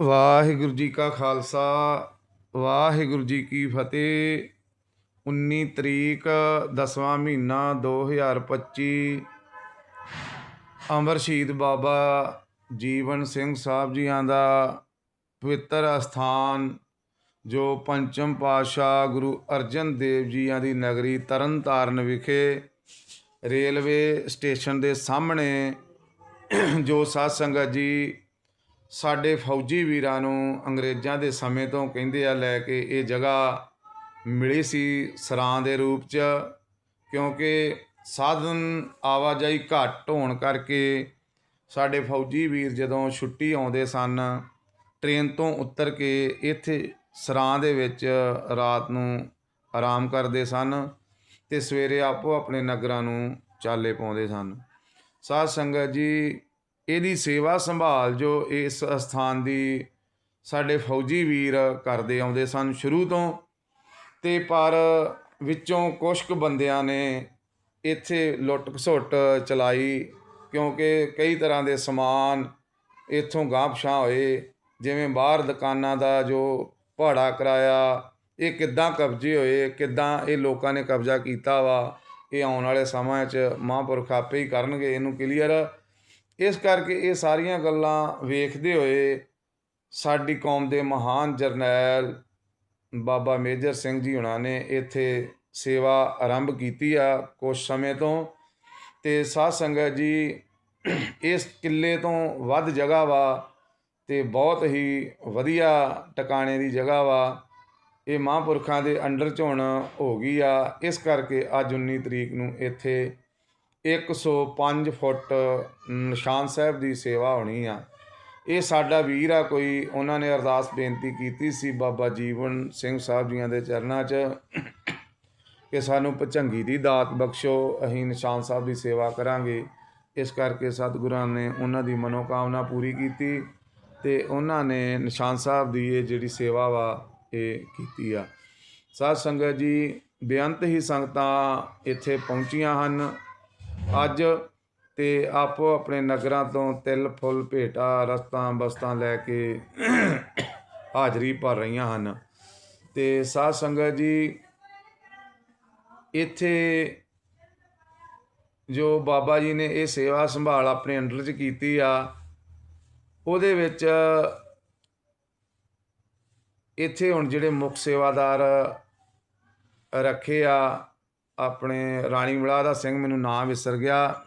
ਵਾਹਿਗੁਰੂ ਜੀ ਕਾ ਖਾਲਸਾ, ਵਾਹਿਗੁਰੂ ਜੀ ਕੀ ਫਤਿਹ। 19 ਤਰੀਕ 10ਵਾਂ ਮਹੀਨਾ 2025 ਅਮਰ ਸ਼ਹੀਦ ਬਾਬਾ ਜੀਵਨ ਸਿੰਘ ਸਾਹਿਬ ਜੀਆਂ ਦਾ ਪਵਿੱਤਰ ਅਸਥਾਨ, ਜੋ ਪੰਚਮ ਪਾਤਸ਼ਾਹ ਗੁਰੂ ਅਰਜਨ ਦੇਵ ਜੀਆਂ ਦੀ ਨਗਰੀ ਤਰਨਤਾਰਨ ਵਿਖੇ ਰੇਲਵੇ ਸਟੇਸ਼ਨ ਦੇ ਸਾਹਮਣੇ, ਜੋ ਸਾਧ ਸੰਗਤ ਜੀ ਸਾਡੇ ਫੌਜੀ ਵੀਰਾਂ ਨੂੰ ਅੰਗਰੇਜ਼ਾਂ ਦੇ ਸਮੇਂ ਤੋਂ ਕਹਿੰਦੇ ਆ ਲੈ ਕੇ ਇਹ ਜਗ੍ਹਾ ਮਿਲੀ ਸੀ ਸਰਾਂ ਦੇ ਰੂਪ 'ਚ, ਕਿਉਂਕਿ ਸਾਧਨ ਆਵਾਜਾਈ ਘੱਟ ਹੋਣ ਕਰਕੇ ਸਾਡੇ ਫੌਜੀ ਵੀਰ ਜਦੋਂ ਛੁੱਟੀ ਆਉਂਦੇ ਸਨ, ਟ੍ਰੇਨ ਤੋਂ ਉਤਰ ਕੇ ਇੱਥੇ ਸਰਾਂ ਦੇ ਵਿੱਚ ਰਾਤ ਨੂੰ ਆਰਾਮ ਕਰਦੇ ਸਨ ਤੇ ਸਵੇਰੇ ਆਪੋ ਆਪਣੇ ਨਗਰਾਂ ਨੂੰ ਚਾਲੇ ਪਾਉਂਦੇ ਸਨ। ਸਾਧ ਸੰਗਤ ਜੀ ਇਹਦੀ ਸੇਵਾ ਸੰਭਾਲ ਜੋ ਇਸ ਸਥਾਨ ਦੀ ਸਾਡੇ ਫੌਜੀ ਵੀਰ ਕਰਦੇ ਆਉਂਦੇ ਸਨ ਸ਼ੁਰੂ ਤੋਂ, ਤੇ ਪਰ ਵਿੱਚੋਂ ਕੁਝ ਕੁ ਬੰਦਿਆਂ ਨੇ ਇੱਥੇ ਲੁੱਟ ਖਸੁੱਟ ਚਲਾਈ, ਕਿਉਂਕਿ ਕਈ ਤਰ੍ਹਾਂ ਦੇ ਸਮਾਨ ਇੱਥੋਂ ਗਾਂਪਸ਼ਾਂ ਹੋਏ, ਜਿਵੇਂ ਬਾਹਰ ਦੁਕਾਨਾਂ ਦਾ ਜੋ ਭਾੜਾ ਕਰਾਇਆ, ਇਹ ਕਿੱਦਾਂ ਕਬਜ਼ੇ ਹੋਏ, ਕਿੱਦਾਂ ਇਹ ਲੋਕਾਂ ਨੇ ਕਬਜ਼ਾ ਕੀਤਾ ਵਾ, ਇਹ ਆਉਣ ਵਾਲੇ ਸਮਾਂ 'ਚ ਮਹਾਂਪੁਰਖ ਆਪੇ ਹੀ ਕਰਨਗੇ, ਇਹਨੂੰ ਕਲੀਅਰ ਇਸ ਕਰਕੇ ਇਹ ਸਾਰੀਆਂ ਗੱਲਾਂ ਵੇਖਦੇ ਹੋਏ ਸਾਡੀ ਕੌਮ ਦੇ ਮਹਾਨ ਜਰਨੈਲ ਬਾਬਾ ਮੇਜਰ ਸਿੰਘ ਜੀ ਹੁਣਾਂ ਨੇ ਇੱਥੇ ਸੇਵਾ ਆਰੰਭ ਕੀਤੀ ਆ ਕੁਝ ਸਮੇਂ ਤੋਂ ਤੇ ਸਾਧ ਸੰਗਤ ਜੀ ਇਸ ਕਿੱਲੇ ਤੋਂ ਵੱਧ ਜਗ੍ਹਾ ਵਾ ਤੇ ਬਹੁਤ ਹੀ ਵਧੀਆ ਟਿਕਾਣੇ ਦੀ ਜਗ੍ਹਾ ਵਾ। ਇਹ ਮਹਾਂਪੁਰਖਾਂ ਦੇ ਅੰਡਰ 'ਚ ਹੋ ਗਈ ਆ। ਇਸ ਕਰਕੇ ਅੱਜ 19 ਤਰੀਕ ਨੂੰ ਇੱਥੇ 105 ਫੁੱਟ ਨਿਸ਼ਾਨ ਸਾਹਿਬ ਦੀ ਸੇਵਾ ਹੋਣੀ ਆ। ਇਹ ਸਾਡਾ ਵੀਰ ਆ, ਕੋਈ ਉਹਨਾਂ ਨੇ ਅਰਦਾਸ ਬੇਨਤੀ ਕੀਤੀ ਸੀ ਬਾਬਾ ਜੀਵਨ ਸਿੰਘ ਸਾਹਿਬ ਜੀਆਂ ਦੇ ਚਰਨਾਂ 'ਚ ਕਿ ਸਾਨੂੰ ਪਚੰਗੀ ਦੀ ਦਾਤ ਬਖਸ਼ੋ, ਅਸੀਂ ਨਿਸ਼ਾਨ ਸਾਹਿਬ ਦੀ ਸੇਵਾ ਕਰਾਂਗੇ। ਇਸ ਕਰਕੇ ਸਤਿਗੁਰਾਂ ਨੇ ਉਹਨਾਂ ਦੀ ਮਨੋਕਾਮਨਾ ਪੂਰੀ ਕੀਤੀ ਤੇ ਉਹਨਾਂ ਨੇ ਨਿਸ਼ਾਨ ਸਾਹਿਬ ਦੀ ਇਹ ਜਿਹੜੀ ਸੇਵਾ ਵਾ, ਇਹ ਕੀਤੀ ਆ। ਸਾਧ ਸੰਗਤ ਜੀ, ਬੇਅੰਤ ਹੀ ਸੰਗਤਾਂ ਇੱਥੇ ਪਹੁੰਚੀਆਂ ਹਨ। ਅੱਜ ਤੇ ਆਪੋ ਆਪਣੇ ਨਗਰਾਂ ਤੋਂ ਤਿਲ, ਫੁੱਲ, ਭੇਟਾ, ਰਸਤਾਂ, ਬਸਤਾਂ ਲੈ ਕੇ ਹਾਜ਼ਰੀ ਭਰ ਰਹੀਆਂ ਹਨ। ਤੇ ਸਾਧ ਸੰਗਤ ਜੀ, ਇੱਥੇ ਜੋ ਬਾਬਾ ਜੀ ਨੇ ਇਹ ਸੇਵਾ ਸੰਭਾਲ ਆਪਣੇ ਅੰਡਰ 'ਚ ਕੀਤੀ ਆ, ਉਹਦੇ ਵਿੱਚ ਇੱਥੇ ਹੁਣ ਜਿਹੜੇ ਮੁੱਖ ਸੇਵਾਦਾਰ ਰੱਖੇ ਆ ਆਪਣੇ ਰਾਣੀ ਮਲਾਦਾ ਸਿੰਘ ਮੈਨੂੰ ਨਾਮ ਵਿਸਰ ਗਿਆ।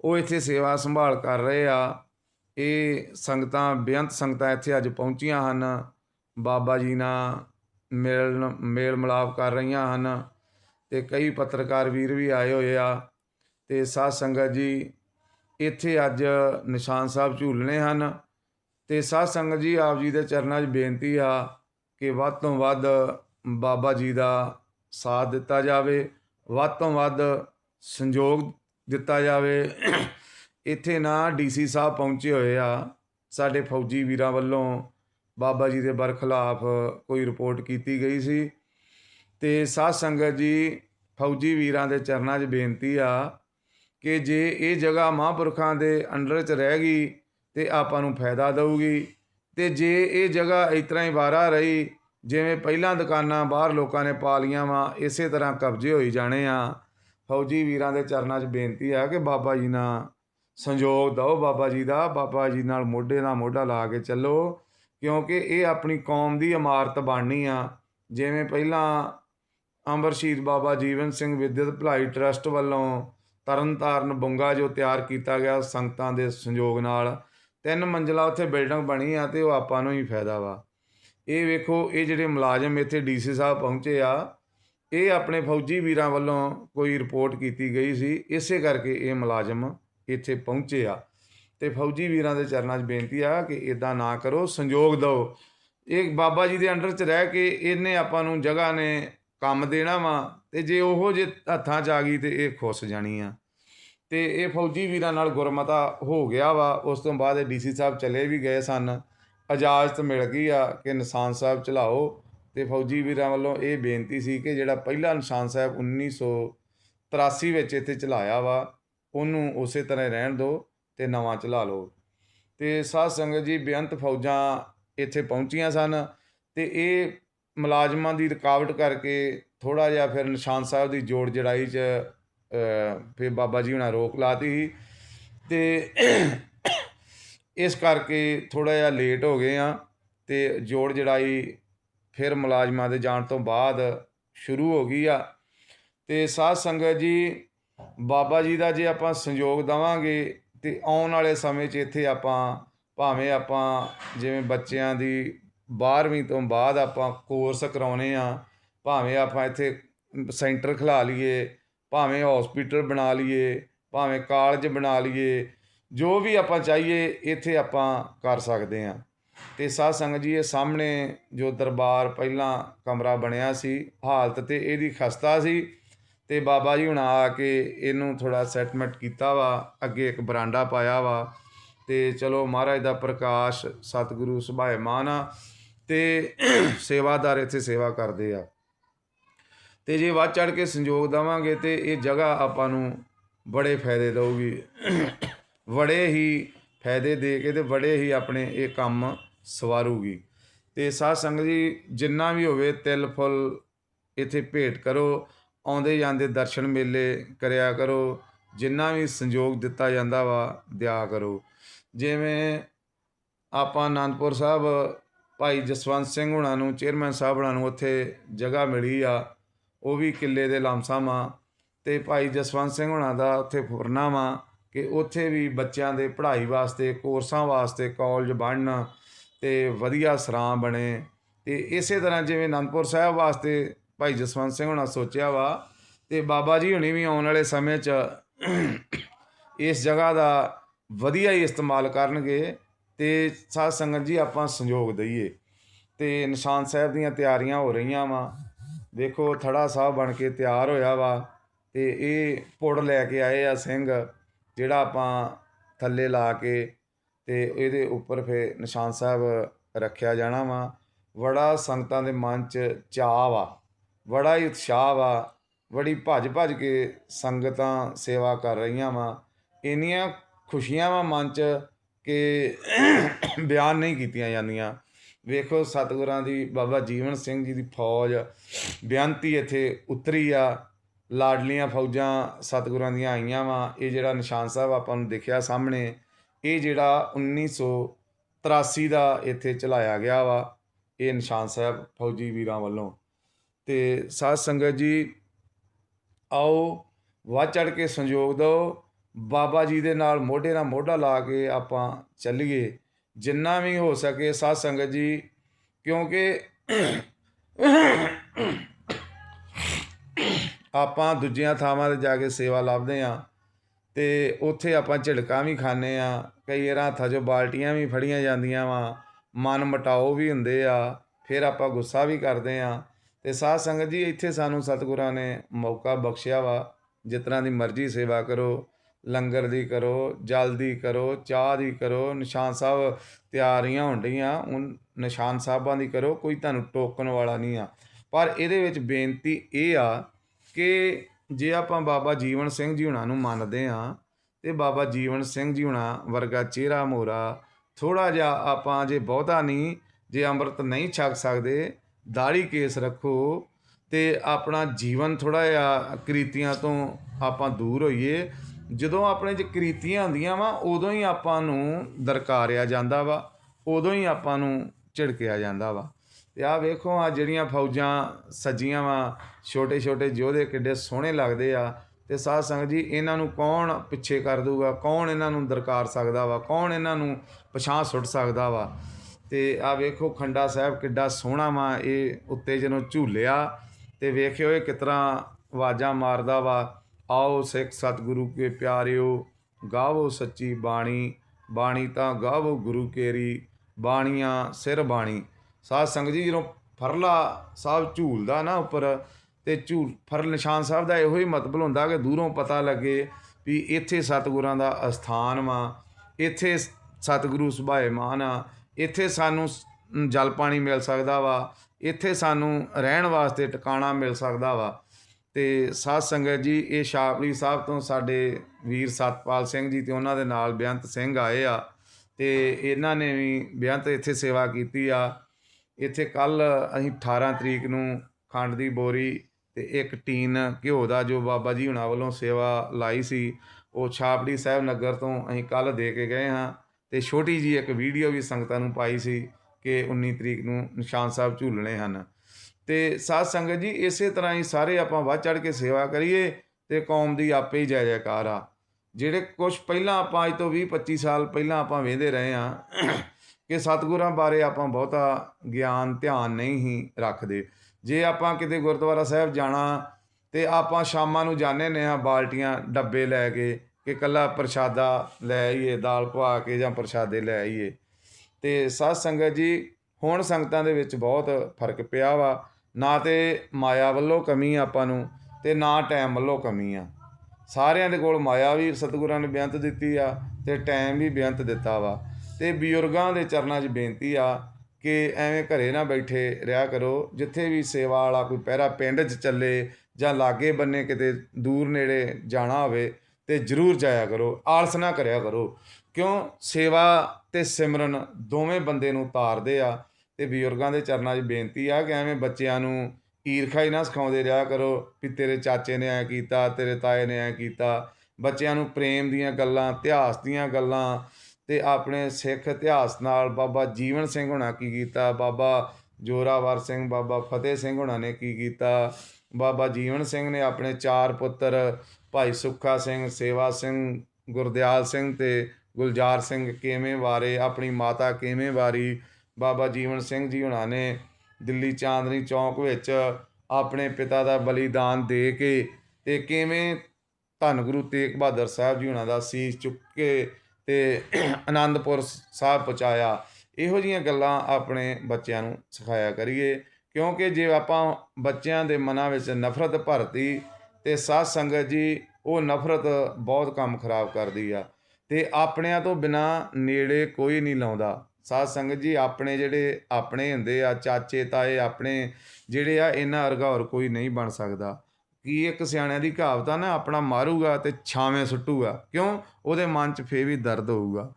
ਉਹ ਇੱਥੇ ਸੇਵਾ ਸੰਭਾਲ ਕਰ ਰਹੇ ਆ। ਇਹ ਸੰਗਤਾਂ, ਬੇਅੰਤ ਸੰਗਤਾਂ ਇੱਥੇ ਅੱਜ ਪਹੁੰਚੀਆਂ ਹਨ। ਬਾਬਾ ਜੀ ਨਾਲ ਮੇਲ ਮੇਲ ਮਿਲਾਪ ਕਰ ਰਹੀਆਂ ਹਨ ਤੇ ਕਈ ਪੱਤਰਕਾਰ ਵੀਰ ਵੀ ਆਏ ਹੋਏ ਆ ਤੇ ਸਾਧ ਸੰਗਤ ਜੀ ਇੱਥੇ ਅੱਜ ਨਿਸ਼ਾਨ ਸਾਹਿਬ ਝੂਲਣੇ ਹਨ ਤੇ ਸਾਧ ਸੰਗਤ ਜੀ ਆਪ ਜੀ ਦੇ ਚਰਨਾਂ 'ਚ ਬੇਨਤੀ ਆ ਕਿ ਵੱਧ ਤੋਂ ਵੱਧ ਬਾਬਾ ਜੀ ਦਾ ਸਾਥ ਦਿੱਤਾ ਜਾਵੇ, ਵੱਧ ਤੋਂ ਵੱਧ ਸੰਯੋਗ ਦਿੱਤਾ ਜਾਵੇ। ਇੱਥੇ ਨਾ ਡੀਸੀ ਸਾਹਿਬ ਪਹੁੰਚੇ ਹੋਏ ਆ, ਸਾਡੇ ਫੌਜੀ ਵੀਰਾਂ ਵੱਲੋਂ ਬਾਬਾ ਜੀ ਦੇ ਬਰਖਲਾਫ ਕੋਈ ਰਿਪੋਰਟ ਕੀਤੀ ਗਈ ਸੀ। ਤੇ ਸਾਧ ਸੰਗਤ ਜੀ, ਫੌਜੀ ਵੀਰਾਂ ਦੇ ਚਰਨਾਂ 'ਚ ਬੇਨਤੀ ਆ ਕਿ ਜੇ ਇਹ ਜਗ੍ਹਾ ਮਹਾਂਪੁਰਖਾਂ ਦੇ ਅੰਡਰ 'ਚ ਰਹਿ ਗਈ ਤੇ ਆਪਾਂ ਨੂੰ ਫਾਇਦਾ ਦੇਊਗੀ। ਤੇ ਜੇ ਇਹ ਜਗ੍ਹਾ ਇਸ ਤਰ੍ਹਾਂ ਹੀ ਵਾਰਾ ਰਹੀ ਜਿਵੇਂ ਪਹਿਲਾਂ ਦੁਕਾਨਾਂ ਬਾਹਰ ਲੋਕਾਂ ਨੇ ਪਾ ਲੀਆਂ ਵਾ, ਇਸੇ ਤਰ੍ਹਾਂ ਕਬਜ਼ੇ ਹੋਈ ਜਾਣੇ ਆ। ਫੌਜੀ ਵੀਰਾਂ ਦੇ ਚਰਨਾਂ 'ਚ ਬੇਨਤੀ ਆ ਕਿ ਬਾਬਾ ਜੀ ਨਾਲ ਸੰਯੋਗ ਦਿਓ ਬਾਬਾ ਜੀ ਦਾ, ਬਾਬਾ ਜੀ ਨਾਲ ਮੋਢੇ ਨਾਲ ਮੋਢਾ ਲਾ ਕੇ ਚੱਲੋ, ਕਿਉਂਕਿ ਇਹ ਆਪਣੀ ਕੌਮ ਦੀ ਇਮਾਰਤ ਬਣਨੀ ਆ। ਜਿਵੇਂ ਪਹਿਲਾਂ ਅੰਬਰ ਬਾਬਾ ਜੀਵਨ ਸਿੰਘ ਵਿਦਿਅਤ ਭਲਾਈ ਟਰਸਟ ਵੱਲੋਂ ਤਰਨਤਾਰਨ ਬੁੰਗਾ ਜੋ ਤਿਆਰ ਕੀਤਾ ਗਿਆ ਸੰਗਤਾਂ ਦੇ ਸੰਯੋਗ ਨਾਲ ਤਿੰਨ ਮੰਜ਼ਲਾ ਉੱਥੇ ਬਿਲਡਿੰਗ ਬਣੀ ਆ ਤੇ ਉਹ ਆਪਾਂ ਨੂੰ ਹੀ ਫਾਇਦਾ ਵਾ। ਇਹ ਵੇਖੋ, ਇਹ ਜਿਹੜੇ ਮੁਲਾਜ਼ਮ ਇੱਥੇ ਡੀਸੀ ਸਾਹਿਬ ਪਹੁੰਚੇ ਆ, ਇਹ ਆਪਣੇ ਫੌਜੀ ਵੀਰਾਂ ਵੱਲੋਂ ਕੋਈ ਰਿਪੋਰਟ ਕੀਤੀ ਗਈ ਸੀ, ਇਸੇ ਕਰਕੇ ਇਹ ਮੁਲਾਜ਼ਮ ਇੱਥੇ ਪਹੁੰਚੇ ਆ। ਤੇ ਫੌਜੀ ਵੀਰਾਂ ਦੇ ਚਰਨਾਂ 'ਚ ਬੇਨਤੀ ਆ ਕਿ ਇਦਾਂ ਨਾ ਕਰੋ, ਸੰਯੋਗ ਦਿਓ। ਇਹ ਬਾਬਾ ਜੀ ਦੇ ਅੰਡਰ 'ਚ ਰਹਿ ਕੇ ਇਹਨੇ ਆਪਾਂ ਨੂੰ ਜਗ੍ਹਾ ਨੇ ਕੰਮ ਦੇਣਾ ਵਾ, ਤੇ ਜੇ ਉਹੋ ਜੇ ਹੱਥਾਂ 'ਚ ਆ ਗਈ ਤੇ ਇਹ ਖੁੱਸ ਜਾਣੀ ਆ। ਤੇ ਇਹ ਫੌਜੀ ਵੀਰਾਂ ਨਾਲ ਗੁਰਮਤਾ ਹੋ ਗਿਆ ਵਾ, ਉਸ ਤੋਂ ਬਾਅਦ ਇਹ ਡੀਸੀ ਸਾਹਿਬ ਚਲੇ ਵੀ ਗਏ ਸਨ। ਇਜਾਜ਼ਤ ਮਿਲ ਗਈ ਆ ਕਿ ਨਿਸ਼ਾਨ ਸਾਹਿਬ ਚਲਾਓ। ਤੇ ਫੌਜੀ ਵੀਰਾਂ ਵੱਲੋਂ ਇਹ ਬੇਨਤੀ ਸੀ ਕਿ ਜਿਹੜਾ ਪਹਿਲਾ ਨਿਸ਼ਾਨ ਸਾਹਿਬ 1983 ਵਿੱਚ ਇੱਥੇ ਚਲਾਇਆ ਵਾ, ਉਹਨੂੰ ਉਸੇ ਤਰ੍ਹਾਂ ਰਹਿਣ ਦਿਓ ਤੇ ਨਵਾਂ ਚਲਾ ਲਓ। ਤੇ ਸਾਧ ਸੰਗਤ ਜੀ, ਬੇਅੰਤ ਫੌਜਾਂ ਇੱਥੇ ਪਹੁੰਚੀਆਂ ਸਨ ਤੇ ਇਹ ਮੁਲਾਜ਼ਮਾਂ ਦੀ ਰੁਕਾਵਟ ਕਰਕੇ ਥੋੜਾ ਜਿਹਾ ਫਿਰ ਨਿਸ਼ਾਨ ਸਾਹਿਬ ਦੀ ਜੋੜ ਜੜਾਈ 'ਚ ਫਿਰ ਬਾਬਾ ਜੀ ਹੁਣਾਂ ਰੋਕ ਲਾਤੀ ਸੀ। ਤੇ ਇਸ ਕਰਕੇ ਥੋੜ੍ਹਾ ਜਿਹਾ ਲੇਟ ਹੋ ਗਏ ਹਾਂ ਅਤੇ ਜੋੜ ਜੜਾਈ ਫਿਰ ਮੁਲਾਜ਼ਮਾਂ ਦੇ ਜਾਣ ਤੋਂ ਬਾਅਦ ਸ਼ੁਰੂ ਹੋ ਗਈ ਆ। ਅਤੇ ਸਾਧ ਸੰਗਤ ਜੀ, ਬਾਬਾ ਜੀ ਦਾ ਜੇ ਆਪਾਂ ਸੰਯੋਗ ਦਵਾਂਗੇ ਤੇ ਆਉਣ ਵਾਲੇ ਸਮੇਂ 'ਚ ਇੱਥੇ ਆਪਾਂ ਭਾਵੇਂ ਆਪਾਂ ਜਿਵੇਂ ਬੱਚਿਆਂ ਦੀ 12ਵੀਂ ਤੋਂ ਬਾਅਦ ਆਪਾਂ ਕੋਰਸ ਕਰਾਉਨੇ ਆ, ਭਾਵੇਂ ਆਪਾਂ ਇੱਥੇ ਸੈਂਟਰ ਖਿਲਾ ਲਈਏ, ਭਾਵੇਂ ਹਸਪੀਟਲ ਬਣਾ ਲਈਏ, ਭਾਵੇਂ ਕਾਲਜ ਬਣਾ ਲਈਏ ਜੋ ਵੀ ਆਪਾਂ ਚਾਹੀਏ, ਇੱਥੇ ਆਪਾਂ ਕਰ ਸਕਦੇ ਹਾਂ। ਤੇ ਸਾਧ ਸੰਗਤ ਜੀ, ਇਹ ਸਾਹਮਣੇ ਜੋ ਦਰਬਾਰ ਪਹਿਲਾਂ ਕਮਰਾ ਬਣਿਆ ਸੀ, ਹਾਲਤ ਤੇ ਇਹਦੀ ਖਸਤਾ ਸੀ। ਤੇ ਬਾਬਾ ਜੀ ਹੁਣ ਆ ਕੇ ਇਹਨੂੰ ਥੋੜਾ ਸੈਟਮੈਂਟ ਕੀਤਾ ਵਾ, ਅੱਗੇ ਇੱਕ ਬਰਾਂਡਾ ਪਾਇਆ ਵਾ। ਤੇ ਚਲੋ ਮਹਾਰਾਜ ਦਾ ਪ੍ਰਕਾਸ਼, ਸਤਿਗੁਰੂ ਸੁਭਾਇਮਾਨ ਆ। ਤੇ ਸੇਵਾਦਾਰ ਇੱਥੇ ਸੇਵਾ ਕਰਦੇ ਆ। ਤੇ ਜੇ ਵੱਧ ਚੜ ਕੇ ਸੰਯੋਗ ਦਵਾਂਗੇ ਤੇ ਇਹ ਜਗ੍ਹਾ ਆਪਾਂ ਨੂੰ ਬੜੇ ਫਾਇਦੇ ਦਊਗੀ। ਬੜੇ ਹੀ ਫਾਇਦੇ ਦੇ ਕੇ ਤੇ ਬੜੇ ਹੀ ਆਪਣੇ ਇਹ ਕੰਮ ਸਵਾਰੂਗੀ। ਤੇ ਸਾਧ ਸੰਗਤ ਜੀ, ਜਿੰਨਾ ਵੀ ਹੋਵੇ ਤਿਲ ਫੁੱਲ ਇੱਥੇ ਭੇਟ ਕਰੋ, ਆਉਂਦੇ ਜਾਂਦੇ ਦਰਸ਼ਨ ਮੇਲੇ ਕਰਿਆ ਕਰੋ, ਜਿੰਨਾ ਵੀ ਸੰਯੋਗ ਦਿੱਤਾ ਜਾਂਦਾ ਵਾ, ਦਿਆ ਕਰੋ। ਜਿਵੇਂ ਆਪਾਂ ਆਨੰਦਪੁਰ ਸਾਹਿਬ, ਭਾਈ ਜਸਵੰਤ ਸਿੰਘ ਹੁਣਾਂ ਨੂੰ, ਚੇਅਰਮੈਨ ਸਾਹਿਬ ਹੁਣਾਂ ਨੂੰ ਉੱਥੇ ਜਗ੍ਹਾ ਮਿਲੀ ਆ, ਉਹ ਵੀ ਕਿੱਲੇ ਦੇ ਲਾਮਸਾਮਾ ਤੇ ਭਾਈ ਜਸਵੰਤ ਸਿੰਘ ਹੁਣਾਂ ਦਾ ਉੱਥੇ ਫੁਰਨਾ ਵਾ ਕਿ ਉੱਥੇ ਵੀ ਬੱਚਿਆਂ ਦੇ ਪੜ੍ਹਾਈ ਵਾਸਤੇ, ਕੋਰਸਾਂ ਵਾਸਤੇ ਕਾਲਜ ਬਣਨ ਤੇ ਵਧੀਆ ਸਰਾਂ ਬਣੇ। ਤੇ ਇਸੇ ਤਰ੍ਹਾਂ ਜਿਵੇਂ ਅਨੰਦਪੁਰ ਸਾਹਿਬ ਵਾਸਤੇ ਭਾਈ ਜਸਵੰਤ ਸਿੰਘ ਹੁਣਾਂ ਸੋਚਿਆ ਵਾ ਤੇ ਬਾਬਾ ਜੀ ਹੁਣੀ ਵੀ ਆਉਣ ਵਾਲੇ ਸਮੇਂ 'ਚ ਇਸ ਜਗ੍ਹਾ ਦਾ ਵਧੀਆ ਹੀ ਇਸਤੇਮਾਲ ਕਰਨਗੇ ਤੇ ਸਾਧ ਸੰਗਤ ਜੀ ਆਪਾਂ ਸੰਯੋਗ ਦਈਏ। ਤੇ ਨਿਸ਼ਾਨ ਸਾਹਿਬ ਦੀਆਂ ਤਿਆਰੀਆਂ ਹੋ ਰਹੀਆਂ ਵਾ। ਦੇਖੋ ਥੜਾ ਸਾਹਿਬ ਬਣ ਕੇ ਤਿਆਰ ਹੋਇਆ ਵਾ ਤੇ ਇਹ ਪੁੜ ਲੈ ਕੇ ਆਏ ਆ ਸਿੰਘ। ਜਿਹੜਾ ਆਪਾਂ ਥੱਲੇ ਲਾ ਕੇ ਅਤੇ ਇਹਦੇ ਉੱਪਰ ਫਿਰ ਨਿਸ਼ਾਨ ਸਾਹਿਬ ਰੱਖਿਆ ਜਾਣਾ ਵਾ। ਬੜਾ ਸੰਗਤਾਂ ਦੇ ਮਨ 'ਚ ਚਾਅ ਵਾ। ਬੜਾ ਹੀ ਉਤਸ਼ਾਹ ਵਾ। ਬੜੀ ਭੱਜ ਭੱਜ ਕੇ ਸੰਗਤਾਂ ਸੇਵਾ ਕਰ ਰਹੀਆਂ ਵਾ। ਇੰਨੀਆਂ ਖੁਸ਼ੀਆਂ ਵਾ ਮਨ 'ਚ ਕਿ ਬਿਆਨ ਨਹੀਂ ਕੀਤੀਆਂ ਜਾਂਦੀਆਂ। ਵੇਖੋ ਸਤਿਗੁਰਾਂ ਦੀ ਬਾਬਾ ਜੀਵਨ ਸਿੰਘ ਜੀ ਦੀ ਫੌਜ ਬੇਅੰਤੀ ਇੱਥੇ ਉਤਰੀ ਆ। ਲਾਡਲੀਆਂ ਫੌਜਾਂ ਸਤਿਗੁਰਾਂ ਦੀਆਂ ਆਈਆਂ ਵਾ। ਇਹ ਜਿਹੜਾ ਨਿਸ਼ਾਨ ਸਾਹਿਬ ਆਪਾਂ ਨੂੰ ਦਿਖਿਆ ਸਾਹਮਣੇ, ਇਹ ਜਿਹੜਾ 1983 ਦਾ ਇੱਥੇ ਚਲਾਇਆ ਗਿਆ ਵਾ, ਇਹ ਨਿਸ਼ਾਨ ਸਾਹਿਬ ਫੌਜੀ ਵੀਰਾਂ ਵੱਲੋਂ। ਤੇ ਸਾਧ ਸੰਗਤ ਜੀ, ਆਓ, ਵੱਧ ਚੜ ਕੇ ਸੰਯੋਗ ਦਿਓ। ਬਾਬਾ ਜੀ ਦੇ ਨਾਲ ਮੋਢੇ ਨਾਲ ਮੋਢਾ ਲਾ ਕੇ ਆਪਾਂ ਚੱਲੀਏ। ਜਿੰਨਾ ਵੀ ਹੋ ਸਕੇ ਸਾਧ ਸੰਗਤ ਜੀ, ਕਿਉਂਕਿ ਆਪਾਂ ਦੂਜੀਆਂ ਥਾਵਾਂ ਤੇ ਜਾ ਕੇ ਸੇਵਾ ਲੱਭਦੇ ਆ ਤੇ ਉੱਥੇ ਆਪਾਂ ਝਿੜਕਾਂ ਵੀ ਖਾਂਦੇ ਆ ਕਈ ਵਾਰ ਹੱਥਾਂ 'ਚੋਂ ਬਾਲਟੀਆਂ ਵੀ ਫੜੀਆਂ ਜਾਂਦੀਆਂ ਵਾ, ਮਨ ਮਟਾਓ ਵੀ ਹੁੰਦੇ ਆ, ਫਿਰ ਆਪਾਂ ਗੁੱਸਾ ਵੀ ਕਰਦੇ ਆ ਤੇ ਸਾਧ ਸੰਗਤ ਜੀ ਇੱਥੇ ਸਾਨੂੰ ਸਤਿਗੁਰਾਂ ਨੇ ਮੌਕਾ ਬਖਸ਼ਿਆ ਵਾ, ਜਿਸ ਤਰ੍ਹਾਂ ਦੀ ਮਰਜ਼ੀ ਸੇਵਾ ਕਰੋ, ਲੰਗਰ ਦੀ ਕਰੋ, ਜਲ ਦੀ ਕਰੋ, ਚਾਹ ਦੀ ਕਰੋ, ਨਿਸ਼ਾਨ ਸਾਹਿਬ ਤਿਆਰੀਆਂ ਹੁੰਦੀਆਂ ਉਹ ਨਿਸ਼ਾਨ ਸਾਹਿਬਾਂ ਦੀ ਕਰੋ, ਕੋਈ ਤੁਹਾਨੂੰ ਟੋਕਣ ਵਾਲਾ ਨਹੀਂ ਆ। ਪਰ ਇਹਦੇ ਵਿੱਚ ਬੇਨਤੀ ਇਹ ਆ ਕਿ ਜੇ ਆਪਾਂ ਬਾਬਾ ਜੀਵਨ ਸਿੰਘ ਜੀ ਹੁਣਾਂ ਨੂੰ ਮੰਨਦੇ ਆ ਤੇ ਬਾਬਾ ਜੀਵਨ ਸਿੰਘ ਜੀ ਹੁਣਾਂ ਵਰਗਾ ਚਿਹਰਾ ਮੋਰਾ ਥੋੜਾ ਜਿਹਾ ਆਪਾਂ ਜੇ ਬਹੁਤਾ ਨਹੀਂ, ਜੇ ਅੰਮ੍ਰਿਤ ਨਹੀਂ ਛਕ ਸਕਦੇ ਦਾੜੀ ਕੇਸ ਰੱਖੋ ਤੇ ਆਪਣਾ ਜੀਵਨ ਥੋੜਾ ਜਿਹਾ ਕ੍ਰੀਤੀਆਂ ਤੋਂ ਆਪਾਂ ਦੂਰ ਹੋਈਏ। ਜਦੋਂ ਆਪਣੇ 'ਚ ਕ੍ਰੀਤੀਆਂ ਹੁੰਦੀਆਂ ਵਾ, ਉਦੋਂ ਹੀ ਆਪਾਂ ਨੂੰ ਦਰਕਾਰਿਆ ਜਾਂਦਾ ਵਾ, ਉਦੋਂ ਹੀ ਆਪਾਂ ਨੂੰ ਝਿੜਕਿਆ ਜਾਂਦਾ ਵਾ। ਤੇ ਆਹ ਵੇਖੋ ਆ ਜਿਹੜੀਆਂ ਫੌਜਾਂ ਸੱਜੀਆਂ ਵਾ, ਛੋਟੇ ਛੋਟੇ ਯੋਧੇ ਕਿੱਡੇ ਸੋਹਣੇ ਲੱਗਦੇ ਆ। ਤੇ ਸਾਧ ਸੰਗਤ ਜੀ, ਇਹਨਾਂ ਨੂੰ ਕੌਣ ਪਿੱਛੇ ਕਰ ਦੂਗਾ ਕੌਣ ਇਹਨਾਂ ਨੂੰ ਦਰਕਾਰ ਸਕਦਾ ਵਾ? ਕੌਣ ਇਹਨਾਂ ਨੂੰ ਪਛਾਣ ਸੁੱਟ ਸਕਦਾ ਵਾ? ਤੇ ਆ ਵੇਖੋ, ਖੰਡਾ ਸਾਹਿਬ ਕਿੱਡਾ ਸੋਹਣਾ ਵਾ, ਇਹ ਉੱਤੇ ਜਦੋਂ ਝੂਲਿਆ ਤੇ ਵੇਖਿਓ ਇਹ ਕਿਤਰਾ ਆਵਾਜ਼ਾਂ ਮਾਰਦਾ ਵਾ। ਆਓ ਸਿੱਖ ਸਤਿਗੁਰੂ ਕੇ ਪਿਆਰਿਓ, ਗਾਵੋ ਸੱਚੀ ਬਾਣੀ। ਬਾਣੀ ਤਾਂ ਗਾਵੋ ਗੁਰੂ ਕੇਰੀ, ਬਾਣੀਆਂ ਸਿਰ ਬਾਣੀ। ਸਾਧ ਸੰਗਤ ਜੀ ਜਦੋਂ ਫਰਲਾ ਸਾਹਿਬ ਝੂਲਦਾ ਨਾ ਉੱਪਰ ਤੇ ਝੂਲ ਫਰ ਨਿਸ਼ਾਨ ਸਾਹਿਬ ਦਾ ਇਹੋ ਹੀ ਮਤਲਬ ਹੁੰਦਾ ਕਿ ਦੂਰੋਂ ਪਤਾ ਲੱਗੇ ਵੀ ਇੱਥੇ ਸਤਿਗੁਰਾਂ ਦਾ ਅਸਥਾਨ ਵਾ, ਇੱਥੇ ਸਤਿਗੁਰੂ ਸੁਭਾਏਮਾਨ ਆ, ਇੱਥੇ ਸਾਨੂੰ ਸ- ਜਲ ਪਾਣੀ ਮਿਲ ਸਕਦਾ ਵਾ, ਇੱਥੇ ਸਾਨੂੰ ਰਹਿਣ ਵਾਸਤੇ ਟਿਕਾਣਾ ਮਿਲ ਸਕਦਾ ਵਾ। ਤੇ ਸਾਧ ਸੰਗਤ ਜੀ, ਇਹ ਸ਼ਾਪਲੀ ਸਾਹਿਬ ਤੋਂ ਸਾਡੇ ਵੀਰ ਸਤਪਾਲ ਸਿੰਘ ਜੀ ਤੇ ਉਹਨਾਂ ਦੇ ਨਾਲ ਬੇਅੰਤ ਸਿੰਘ ਆਏ ਆ ਤੇ ਇਹਨਾਂ ਨੇ ਵੀ ਬੇਅੰਤ ਇੱਥੇ ਸੇਵਾ ਕੀਤੀ ਆ। ਇੱਥੇ ਕੱਲ ਅਸੀਂ 18 ਤਰੀਕ ਨੂੰ ਖੰਡ ਦੀ ਬੋਰੀ ਤੇ ਇੱਕ ਟੀਨ ਘਿਓ ਦਾ ਜੋ ਬਾਬਾ ਜੀ ਹੁਣਾਂ ਵੱਲੋਂ ਸੇਵਾ ਲਾਈ ਸੀ, ਉਹ ਛਾਪੜੀ ਸਾਹਿਬ ਨਗਰ ਤੋਂ ਅਸੀਂ ਕੱਲ ਦੇ ਕੇ ਗਏ ਹਾਂ ਤੇ ਛੋਟੀ ਜੀ ਇੱਕ ਵੀਡੀਓ ਵੀ ਸੰਗਤਾਂ ਨੂੰ ਪਾਈ ਸੀ ਕਿ 19 ਤਰੀਕ ਨੂੰ ਨਿਸ਼ਾਨ ਸਾਹਿਬ ਝੂਲਣੇ ਹਨ। ਤੇ ਸਾਧ ਸੰਗਤ ਜੀ, ਇਸੇ ਤਰ੍ਹਾਂ ਹੀ ਸਾਰੇ ਆਪਾਂ ਵੱਧ ਚੜ ਕੇ ਸੇਵਾ ਕਰੀਏ ਤੇ ਕੌਮ ਦੀ ਆਪੇ ਹੀ ਜੈ ਜੈਕਾਰ ਆ। ਜਿਹੜੇ ਕੁਝ ਪਹਿਲਾਂ ਆਪਾਂ ਅੱਜ ਤੋਂ 20 25 ਸਾਲ ਪਹਿਲਾਂ ਆਪਾਂ ਵੇਂਦੇ ਰਹੇ ਆ ਕਿ ਸਤਿਗੁਰਾਂ ਬਾਰੇ ਆਪਾਂ ਬਹੁਤਾ ਗਿਆਨ, ਧਿਆਨ ਨਹੀਂ ਹੀ ਰੱਖਦੇ। ਜੇ ਆਪਾਂ ਕਿਤੇ ਗੁਰਦੁਆਰਾ ਸਾਹਿਬ ਜਾਣਾ ਤੇ ਆਪਾਂ ਸ਼ਾਮਾਂ ਨੂੰ ਜਾਂਦੇ ਨੇ ਆ ਬਾਲਟੀਆਂ ਡੱਬੇ ਲੈ ਕੇ ਕਿ ਕੱਲਾ ਪ੍ਰਸ਼ਾਦਾ ਲੈ ਆਈਏ, ਦਾਲ ਪਵਾ ਕੇ ਜਾਂ ਪ੍ਰਸ਼ਾਦੇ ਲੈ ਆਈਏ। ਤੇ ਸਾਧ ਸੰਗਤ ਜੀ, ਹੁਣ ਸੰਗਤਾਂ ਦੇ ਵਿੱਚ ਬਹੁਤ ਫ਼ਰਕ ਪਿਆ ਵਾ। ਨਾ ਤੇ ਮਾਇਆ ਵੱਲੋਂ ਕਮੀ ਆਪਾਂ ਨੂੰ ਤੇ ਨਾ ਟਾਈਮ ਵੱਲੋਂ ਕਮੀ ਆ। ਸਾਰਿਆਂ ਦੇ ਕੋਲ ਮਾਇਆ ਵੀ ਸਤਿਗੁਰਾਂ ਨੇ ਬੇਅੰਤ ਦਿੱਤੀ ਆ ਤੇ ਟਾਈਮ ਵੀ ਬੇਅੰਤ ਦਿੱਤਾ ਵਾ। ਤੇ ਬਜ਼ੁਰਗਾਂ ਦੇ ਚਰਨਾਂ 'ਚ ਬੇਨਤੀ ਆ ਕਿ ਐਵੇਂ ਘਰੇ ਨਾ ਬੈਠੇ ਰਿਹਾ ਕਰੋ। ਜਿੱਥੇ ਵੀ ਸੇਵਾ ਵਾਲਾ ਕੋਈ ਪਹਿਰਾ ਪਿੰਡ 'ਚ ਚੱਲੇ ਜਾਂ ਲਾਗੇ ਬੰਨੇ ਕਿਤੇ ਦੂਰ ਨੇੜੇ ਜਾਣਾ ਹੋਵੇ ਤੇ ਜ਼ਰੂਰ ਜਾਇਆ ਕਰੋ, ਆਲਸ ਨਾ ਕਰਿਆ ਕਰੋ। ਕਿਉਂ? ਸੇਵਾ ਤੇ ਸਿਮਰਨ ਦੋਵੇਂ ਬੰਦੇ ਨੂੰ ਤਾਰਦੇ ਆ ਤੇ ਬਜ਼ੁਰਗਾਂ ਦੇ ਚਰਨਾਂ 'ਚ ਬੇਨਤੀ ਆ ਕਿ ਐਵੇਂ ਬੱਚਿਆਂ ਨੂੰ ਈਰਖਾ ਹੀ ਨਾ ਸਿਖਾਉਂਦੇ ਰਿਹਾ ਕਰੋ ਵੀ ਤੇਰੇ ਚਾਚੇ ਨੇ ਐ ਕੀਤਾ, ਤੇਰੇ ਤਾਏ ਨੇ ਐ ਕੀਤਾ। ਬੱਚਿਆਂ ਨੂੰ ਪ੍ਰੇਮ ਦੀਆਂ ਗੱਲਾਂ, ਇਤਿਹਾਸ ਦੀਆਂ ਗੱਲਾਂ ਤੇ ਆਪਣੇ ਸਿੱਖ ਇਤਿਹਾਸ ਨਾਲ ਬਾਬਾ ਜੀਵਨ ਸਿੰਘ ਹੋਣਾ ਕੀ ਕੀਤਾ? ਬਾਬਾ ਜੋਰਾਵਰ ਸਿੰਘ, ਬਾਬਾ ਫਤਿਹ ਸਿੰਘ ਹੋਣਾ ਨੇ ਕੀ ਕੀਤਾ? ਬਾਬਾ ਜੀਵਨ ਸਿੰਘ ਨੇ ਆਪਣੇ ਚਾਰ ਪੁੱਤਰ ਭਾਈ ਸੁੱਖਾ ਸਿੰਘ, ਸੇਵਾ ਸਿੰਘ, ਗੁਰਦਿਆਲ ਸਿੰਘ ਤੇ ਗੁਲਜ਼ਾਰ ਸਿੰਘ ਕਿਵੇਂ ਵਾਰੇ, ਆਪਣੀ ਮਾਤਾ ਕਿਵੇਂ ਵਾਰੀ? ਬਾਬਾ ਜੀਵਨ ਸਿੰਘ ਜੀ ਹੁਣਾਂ ਨੇ ਦਿੱਲੀ ਚਾਂਦਨੀ ਚੌਂਕ ਵਿੱਚ ਆਪਣੇ ਪਿਤਾ ਦਾ ਬਲੀਦਾਨ ਦੇ ਕੇ ਤੇ ਕਿਵੇਂ ਧੰਨ ਗੁਰੂ ਤੇਗ ਬਹਾਦਰ ਸਾਹਿਬ ਜੀ ਹੁਣਾਂ ਦਾ ਸੀਸ ਚੁੱਕ ਕੇ ਤੇ ਆਨੰਦਪੁਰ ਸਾਹਿਬ ਪਹੁੰਚਾਇਆ। ਇਹੋ ਜੀਆਂ ਗੱਲਾਂ ਆਪਣੇ ਬੱਚਿਆਂ ਨੂੰ ਸਿਖਾਇਆ ਕਰੀਏ, ਕਿਉਂਕਿ ਜੇ ਆਪਾਂ ਬੱਚਿਆਂ ਦੇ ਮਨਾਂ ਵਿੱਚ ਨਫ਼ਰਤ ਭਰਤੀ ਤੇ ਸਾਧ ਸੰਗਤ ਜੀ, ਉਹ ਨਫ਼ਰਤ ਬਹੁਤ ਕੰਮ ਖਰਾਬ ਕਰਦੀ ਆ ਤੇ ਆਪਣਿਆਂ ਤੋਂ ਬਿਨਾ ਨੇੜੇ ਕੋਈ ਨਹੀਂ ਲਾਉਂਦਾ। ਸਾਧ ਸੰਗਤ ਜੀ, ਆਪਣੇ ਜਿਹੜੇ ਆਪਣੇ ਹੁੰਦੇ ਆ, ਚਾਚੇ, ਤਾਏ, ਆਪਣੇ ਜਿਹੜੇ ਆ, ਇਹਨਾਂ ਵਰਗਾ ਹੋਰ ਕੋਈ ਨਹੀਂ ਬਣ ਸਕਦਾ। ਕੀ ਇੱਕ ਸਿਆਣਿਆਂ ਦੀ ਕਹਾਵਤ ਆ ਨਾ, ਆਪਣਾ ਮਾਰੂਗਾ ਤੇ ਛਾਵੇਂ ਸੁੱਟੂਗਾ। ਕਿਉਂ? ਉਹਦੇ ਮਨ 'ਚ ਫੇਰ ਵੀ ਦਰਦ ਹੋਊਗਾ।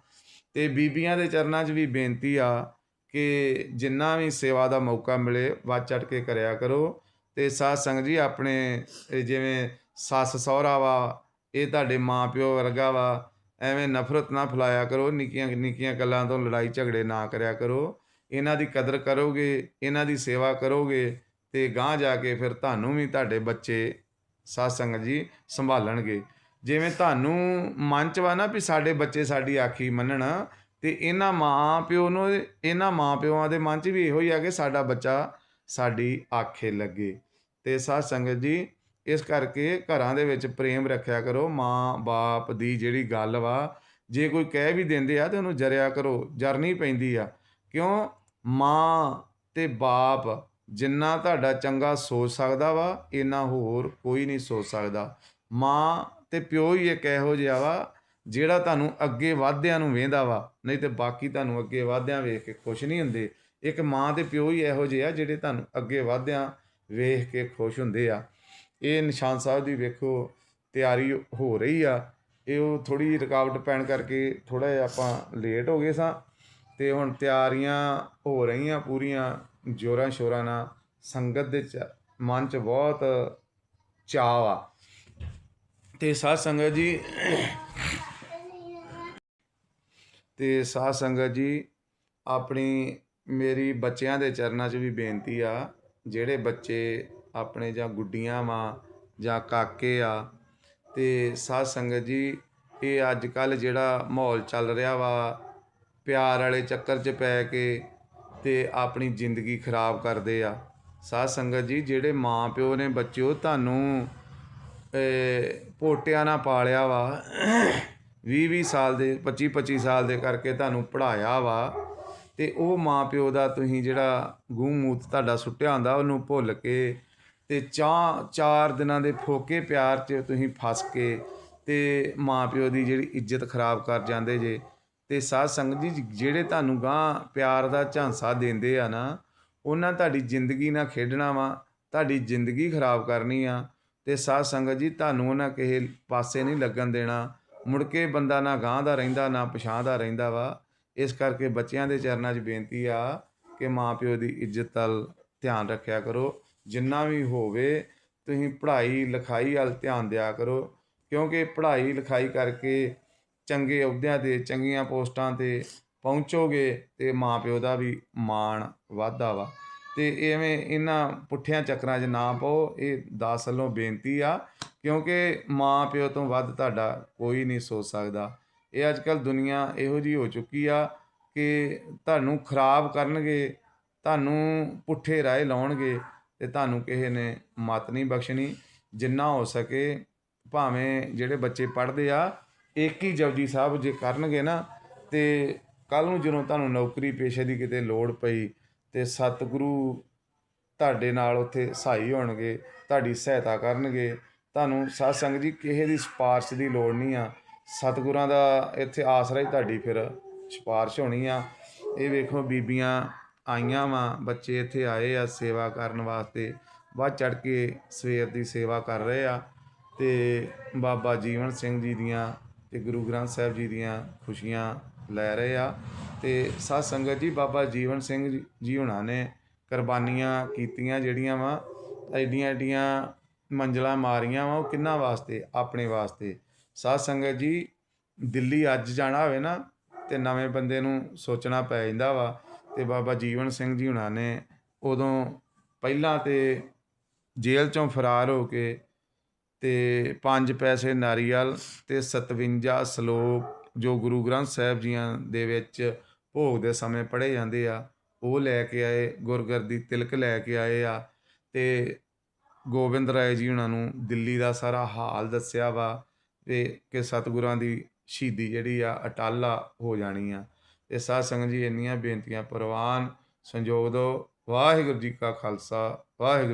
ਤੇ ਬੀਬੀਆਂ ਦੇ ਚਰਨਾਂ 'ਚ ਵੀ ਬੇਨਤੀ ਆ ਕਿ ਜਿੰਨਾ ਵੀ ਸੇਵਾ ਦਾ ਮੌਕਾ ਮਿਲੇ, ਵੱਧ ਚੜ ਕੇ ਕਰਿਆ ਕਰੋ। ਤੇ ਸਾਧ ਸੰਗਤ ਜੀ, ਆਪਣੇ ਜਿਵੇਂ ਸੱਸ ਸਹੁਰਾ ਵਾ, ਇਹ ਤੁਹਾਡੇ ਮਾਂ ਪਿਓ ਵਰਗਾ ਵਾ, ਐਵੇਂ ਨਫ਼ਰਤ ਨਾ ਫੈਲਾਇਆ ਕਰੋ, ਨਿੱਕੀਆਂ ਨਿੱਕੀਆਂ ਗੱਲਾਂ ਤੋਂ ਲੜਾਈ ਝਗੜੇ ਨਾ ਕਰਿਆ ਕਰੋ। ਇਹਨਾਂ ਦੀ ਕਦਰ ਕਰੋਗੇ, ਇਹਨਾਂ ਦੀ ਸੇਵਾ ਕਰੋਗੇ ਤੇ ਗਾਂਹ ਜਾ ਕੇ ਫਿਰ ਤੁਹਾਨੂੰ ਵੀ ਤੁਹਾਡੇ ਬੱਚੇ ਸਾਧ ਸੰਗਤ ਜੀ ਸੰਭਾਲਣਗੇ। ਜਿਵੇਂ ਤੁਹਾਨੂੰ ਮਨ ਚ ਵਾ ਨਾ ਵੀ ਸਾਡੇ ਬੱਚੇ ਸਾਡੀ ਆਖੀ ਮੰਨਣ, ਤੇ ਇਹਨਾਂ ਮਾਂ ਪਿਓ ਨੂੰ, ਇਹਨਾਂ ਮਾਂ ਪਿਓਾਂ ਦੇ ਮਨ ਚ ਵੀ ਇਹੋ ਹੀ ਆ ਕਿ ਸਾਡਾ ਬੱਚਾ ਸਾਡੀ ਆਖੇ ਲੱਗੇ। ਤੇ ਸਾਧ ਸੰਗਤ ਜੀ, ਇਸ ਕਰਕੇ ਘਰਾਂ ਦੇ ਵਿੱਚ ਪ੍ਰੇਮ ਰੱਖਿਆ ਕਰੋ ਮਾਂ ਬਾਪ ਦੀ ਜਿਹੜੀ ਗੱਲ ਵਾ, ਜੇ ਕੋਈ ਕਹਿ ਵੀ ਦਿੰਦੇ ਆ ਤੇ ਉਹਨੂੰ ਜਰਿਆ ਕਰੋ, ਜਰਨੀ ਪੈਂਦੀ ਆ। ਕਿਉਂ? ਮਾਂ ਤੇ ਬਾਪ ਜਿੰਨਾ ਤੁਹਾਡਾ ਚੰਗਾ ਸੋਚ ਸਕਦਾ ਵਾ, ਇੰਨਾ ਹੋਰ ਕੋਈ ਨਹੀਂ ਸੋਚ ਸਕਦਾ। ਮਾਂ ਤੇ ਪਿਓ ਹੀ ਇੱਕ ਇਹੋ ਜਿਹਾ ਵਾ, ਜਿਹੜਾ ਤੁਹਾਨੂੰ ਅੱਗੇ ਵਾਧਿਆਂ ਨੂੰ ਵੇਂਦਾ ਵਾ, ਨਹੀਂ ਤੇ ਬਾਕੀ ਤੁਹਾਨੂੰ ਅੱਗੇ ਵਾਧਿਆਂ ਵੇਖ ਕੇ ਖੁਸ਼ ਨਹੀਂ ਹੁੰਦੇ। ਇੱਕ ਮਾਂ ਤੇ ਪਿਓ ਹੀ ਇਹੋ ਜਿਹੇ ਆ, ਜਿਹੜੇ ਤੁਹਾਨੂੰ ਅੱਗੇ ਵਾਧਿਆਂ ਵੇਖ ਕੇ ਖੁਸ਼ ਹੁੰਦੇ ਆ। ਇਹ ਨਿਸ਼ਾਨ ਸਾਹਿਬ ਦੀ ਵੇਖੋ, ਤਿਆਰੀ ਹੋ ਰਹੀ ਆ। ਇਹ ਉਹ ਥੋੜੀ ਰੁਕਾਵਟ ਪੈਣ ਕਰਕੇ ਥੋੜਾ ਜਿਹਾ ਆਪਾਂ ਲੇਟ ਹੋ ਗਏ ਸਾਂ, ਤੇ ਹੁਣ ਤਿਆਰੀਆਂ ਹੋ ਰਹੀਆਂ ਪੂਰੀਆਂ। ਜੋਰਾਂ ਸ਼ੋਰਾਂ ਨਾਲ ਸੰਗਤ ਦੇ ਚ, ਮਨ ਚ ਬਹੁਤ ਚਾਅ ਆ। ਤੇ ਸਾਧ ਸੰਗਤ ਜੀ, ਤੇ ਸਾਧ ਸੰਗਤ ਜੀ, ਆਪਣੀ ਮੇਰੀ ਬੱਚਿਆਂ ਦੇ ਚਰਨਾਂ 'ਚ ਵੀ ਬੇਨਤੀ ਆ, ਜਿਹੜੇ ਬੱਚੇ ਆਪਣੇ ਜਾਂ ਗੁੱਡੀਆਂ ਵਾਂ ਜਾਂ ਕਾਕੇ ਆ, ਤੇ ਸਾਧ ਸੰਗਤ ਜੀ, ਇਹ ਅੱਜ ਕੱਲ ਜਿਹੜਾ ਮਾਹੌਲ ਚੱਲ ਰਿਹਾ ਵਾ, ਪਿਆਰ ਵਾਲੇ ਚੱਕਰ 'ਚ ਪੈ ਕੇ ਤੇ ਆਪਣੀ ਜ਼ਿੰਦਗੀ ਖਰਾਬ ਕਰਦੇ ਆ। ਸਾਧ ਸੰਗਤ ਜੀ, ਜਿਹੜੇ ਮਾਂ ਪਿਓ ਨੇ ਬੱਚਿਓ, ਤੁਹਾਨੂੰ ਪੋਟਿਆਂ ਨਾਲ ਪਾਲਿਆ ਵਾ। 20 20 ਸਾਲ ਦੇ 25 25 ਸਾਲ ਦੇ ਕਰਕੇ ਤੁਹਾਨੂੰ ਪੜਾਇਆ ਵਾ। ਤੇ ਉਹ ਮਾਂ ਪਿਓ ਦਾ ਤੁਸੀਂ ਜਿਹੜਾ ਗੂੰ ਮੂਤ ਤੁਹਾਡਾ ਸੁੱਟਿਆ ਹੁੰਦਾ, ਉਹਨੂੰ ਭੁੱਲ ਕੇ ਤੇ ਚਾਹ, ਚਾਰ ਦਿਨਾਂ ਦੇ ਫੋਕੇ ਪਿਆਰ 'ਚ ਤੁਸੀਂ ਫਸ ਕੇ ਤੇ ਮਾਂ ਪਿਓ ਦੀ ਜਿਹੜੀ ਇੱਜ਼ਤ ਖਰਾਬ ਕਰ ਜਾਂਦੇ ਜੇ। ਤੇ ਸਾਧ ਸੰਗਤ ਜੀ, ਜਿਹੜੇ ਤੁਹਾਨੂੰ ਗਾਂ ਪਿਆਰ ਦਾ ਝਾਂਸਾ ਦਿੰਦੇ ਆ ਨਾ, ਉਹਨਾਂ ਤੁਹਾਡੀ ਜ਼ਿੰਦਗੀ ਨਾਲ ਖੇਡਣਾ ਵਾ, ਤੁਹਾਡੀ ਜ਼ਿੰਦਗੀ ਖਰਾਬ ਕਰਨੀ ਆ। ਤੇ ਸਾਧ ਸੰਗਤ ਜੀ, ਤੁਹਾਨੂੰ ਉਹਨਾਂ ਕਿਸੇ ਪਾਸੇ ਨਹੀਂ ਲੱਗਣ ਦੇਣਾ। ਮੁੜ ਕੇ ਬੰਦਾ ਨਾ ਗਾਂ ਦਾ ਰਹਿੰਦਾ, ਨਾ ਪਛਾਂ ਦਾ ਰਹਿੰਦਾ ਵਾ। ਇਸ ਕਰਕੇ ਬੱਚਿਆਂ ਦੇ ਚਰਨਾਂ 'ਚ ਬੇਨਤੀ ਆ ਕਿ ਮਾਪਿਓ ਦੀ ਇੱਜ਼ਤ ਵੱਲ ਧਿਆਨ ਰੱਖਿਆ ਕਰੋ। ਜਿੰਨਾ ਵੀ ਹੋਵੇ, ਤੁਸੀਂ ਪੜ੍ਹਾਈ ਲਿਖਾਈ ਵੱਲ ਧਿਆਨ ਦਿਆ ਕਰੋ। ਕਿਉਂਕਿ ਪੜ੍ਹਾਈ ਲਿਖਾਈ ਕਰਕੇ ਚੰਗੇ ਅਹੁਦਿਆਂ ਤੇ, ਚੰਗੀਆਂ ਪੋਸਟਾਂ ਤੇ ਪਹੁੰਚੋਗੇ ਤੇ ਮਾਪਿਓ ਦਾ ਵੀ ਮਾਣ ਵਾਧਾ ਵਾ। ਤੇ ਐਵੇਂ ਇਹਨਾਂ ਪੁੱਠਿਆਂ ਚੱਕਰਾਂ 'ਚ ਨਾ ਪਾਓ। ਇਹ ਦਾਸ ਵੱਲੋਂ ਬੇਨਤੀ ਆ, ਕਿਉਂਕਿ ਮਾਂ ਪਿਓ ਤੋਂ ਵੱਧ ਤੁਹਾਡਾ ਕੋਈ ਨਹੀਂ ਸੋਚ ਸਕਦਾ। ਇਹ ਅੱਜ ਕੱਲ ਦੁਨੀਆ ਇਹੋ ਜੀ ਹੋ ਚੁੱਕੀ ਆ ਕਿ ਤੁਹਾਨੂੰ ਖਰਾਬ ਕਰਨਗੇ, ਤੁਹਾਨੂੰ ਪੁੱਠੇ ਰਾਹ ਲਾਉਣਗੇ ਤੇ ਤੁਹਾਨੂੰ ਕਿਸੇ ਨੇ ਮਤ ਨਹੀਂ ਬਖਸ਼ਣੀ। ਜਿੰਨਾ ਹੋ ਸਕੇ ਭਾਵੇਂ ਜਿਹੜੇ ਬੱਚੇ ਪੜ੍ਹਦੇ ਆ ਇੱਕ ਹੀ ਜਪਜੀ ਸਾਹਿਬ ਜੇ ਕਰਨਗੇ ਨਾ, ਤੇ ਕੱਲ ਨੂੰ ਜਦੋਂ ਤੁਹਾਨੂੰ ਨੌਕਰੀ ਪੇਸ਼ੇ ਦੀ ਕਿਤੇ ਲੋੜ ਪਈ, ਤੇ ਸਤਿਗੁਰੂ ਤੁਹਾਡੇ ਨਾਲ ਉੱਥੇ ਸਹਾਈ ਹੋਣਗੇ, ਤੁਹਾਡੀ ਸਹਾਇਤਾ ਕਰਨਗੇ, ਤੁਹਾਨੂੰ ਸਾਧ ਸੰਗਤ ਜੀ ਕਿਸੇ ਦੀ ਸਿਫਾਰਿਸ਼ ਦੀ ਲੋੜ ਨਹੀਂ ਆ। ਸਤਿਗੁਰਾਂ ਦਾ ਇੱਥੇ ਆਸਰਾ ਹੀ ਤੁਹਾਡੀ ਫਿਰ ਸਿਫਾਰਿਸ਼ ਹੋਣੀ ਆ। ਇਹ ਵੇਖੋ ਬੀਬੀਆਂ ਆਈਆਂ ਵਾ, ਬੱਚੇ ਇੱਥੇ ਆਏ ਆ ਸੇਵਾ ਕਰਨ ਵਾਸਤੇ, ਵੱਧ ਚੜ ਕੇ ਸਵੇਰ ਦੀ ਸੇਵਾ ਕਰ ਰਹੇ ਆ। ਤੇ ਬਾਬਾ ਜੀਵਨ ਸਿੰਘ ਜੀ ਦੀਆਂ ਤੇ ਗੁਰੂ ਗ੍ਰੰਥ ਸਾਹਿਬ ਜੀ ਦੀਆਂ ਖੁਸ਼ੀਆਂ ਲੈ ਰਹੇ ਆ। ਤੇ ਸਾਧ ਸੰਗਤ ਜੀ, ਬਾਬਾ ਜੀਵਨ ਸਿੰਘ ਜੀ- ਹੁਣਾਂ ਨੇ ਕੁਰਬਾਨੀਆਂ ਕੀਤੀਆਂ ਜਿਹੜੀਆਂ ਵਾ, ਐਡੀਆਂ ਐਡੀਆਂ ਮੰਜ਼ਲਾਂ ਮਾਰੀਆਂ ਵਾ, ਉਹ ਕਿੰਨਾ ਵਾਸਤੇ? ਆਪਣੇ ਵਾਸਤੇ। ਸਾਧ ਸੰਗਤ ਜੀ, ਦਿੱਲੀ ਅੱਜ ਜਾਣਾ ਹੋਵੇ ਨਾ, ਤੇ ਨਵੇਂ ਬੰਦੇ ਨੂੰ ਸੋਚਣਾ ਪੈ ਜਾਂਦਾ ਵਾ। ਤੇ ਬਾਬਾ ਜੀਵਨ ਸਿੰਘ ਜੀ ਹੁਣਾਂ ਨੇ ਉਦੋਂ ਪਹਿਲਾਂ ਤੇ ਜੇਲ੍ਹ ਚੋਂ ਫਰਾਰ ਹੋ ਕੇ ਤੇ ਪੰਜ ਪੈਸੇ ਨਾਰੀਅਲ ਤੇ 57 ਸ਼ਲੋਕ ਜੋ ਗੁਰੂ ਗ੍ਰੰਥ ਸਾਹਿਬ ਜੀਆਂ ਦੇ ਵਿੱਚ ਭੋਗ ਦੇ ਸਮੇਂ ਪੜ੍ਹੇ ਜਾਂਦੇ ਆ, ਉਹ ਲੈ ਕੇ ਆਏ ਗੁਰਗੱਦੀ ਤਿਲਕ ਲੈ ਕੇ ਆਏ ਆ ਤੇ ਗੋਬਿੰਦ ਰਾਏ ਜੀ ਉਹਨਾਂ ਨੂੰ ਦਿੱਲੀ ਦਾ ਸਾਰਾ ਹਾਲ ਦੱਸਿਆ ਵਾ ਤੇ ਕਿ ਸਤਿਗੁਰਾਂ ਦੀ ਸ਼ਹੀਦੀ ਜਿਹੜੀ ਆ, ਅਟਾਲਾ ਹੋ ਜਾਣੀ ਆ। ਤੇ ਸਾਧ ਸੰਗਤ ਜੀ, ਇੰਨੀਆਂ ਬੇਨਤੀਆਂ, ਪ੍ਰਵਾਨ, ਸੰਜੋਗ ਦਿਓ ਵਾਹਿਗੁਰੂ ਜੀ ਕਾ ਖਾਲਸਾ, ਵਾਹਿਗੁਰੂ